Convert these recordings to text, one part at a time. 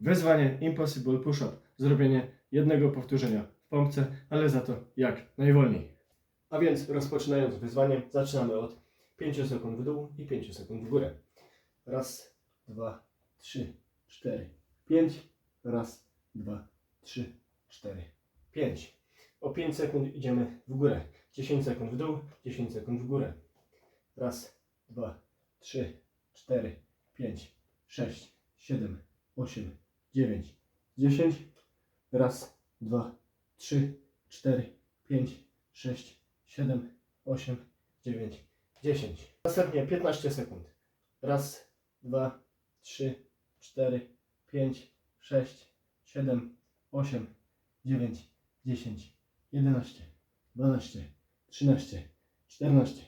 Wyzwanie Impossible Push-Up. Zrobienie jednego powtórzenia w pompce, ale za to jak najwolniej. A więc rozpoczynając wyzwanie, zaczynamy od 5 sekund w dół i 5 sekund w górę. Raz, dwa, trzy, cztery, pięć. Raz, dwa, trzy, cztery, pięć. O 5 sekund idziemy w górę. 10 sekund w dół, 10 sekund w górę. Raz, dwa, trzy, cztery, pięć, sześć, siedem, osiem, dziewięć, dziesięć. Raz, dwa, trzy, cztery, pięć, sześć, siedem, osiem, dziewięć, dziesięć. Następnie 15 sekund. Raz, dwa, trzy, cztery, pięć, sześć, siedem, osiem, dziewięć, dziesięć, jedenaście, dwanaście, trzynaście, czternaście,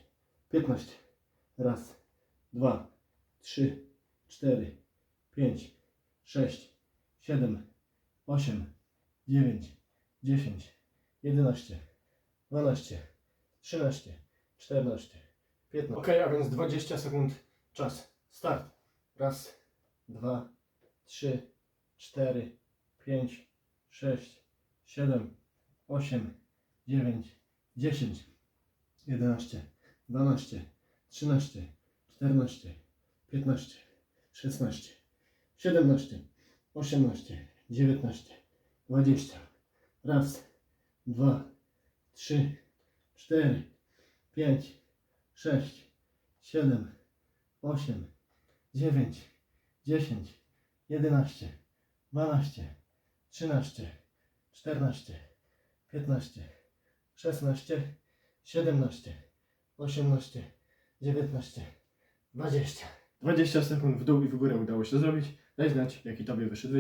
piętnaście. Raz, dwa, trzy, cztery, pięć, sześć, siedem, osiem, dziewięć, dziesięć, jedenaście, dwanaście, trzynaście, czternaście, piętnaście. Ok, a więc 20 sekund czas. Start. Raz, dwa, trzy, cztery, pięć, sześć, siedem, osiem, dziewięć, dziesięć, jedenaście, dwanaście, trzynaście, czternaście, piętnaście, szesnaście, siedemnaście, osiemnaście, dziewiętnaście, dwadzieścia. Raz, dwa, trzy, cztery, pięć, sześć, siedem, osiem, dziewięć, dziesięć, jedenaście, dwanaście, trzynaście, czternaście, piętnaście, szesnaście, siedemnaście, osiemnaście, dziewiętnaście, dwadzieścia. 20 sekund w dół i w górę udało się zrobić. Daj znać, jaki tobie wyszedł wynik.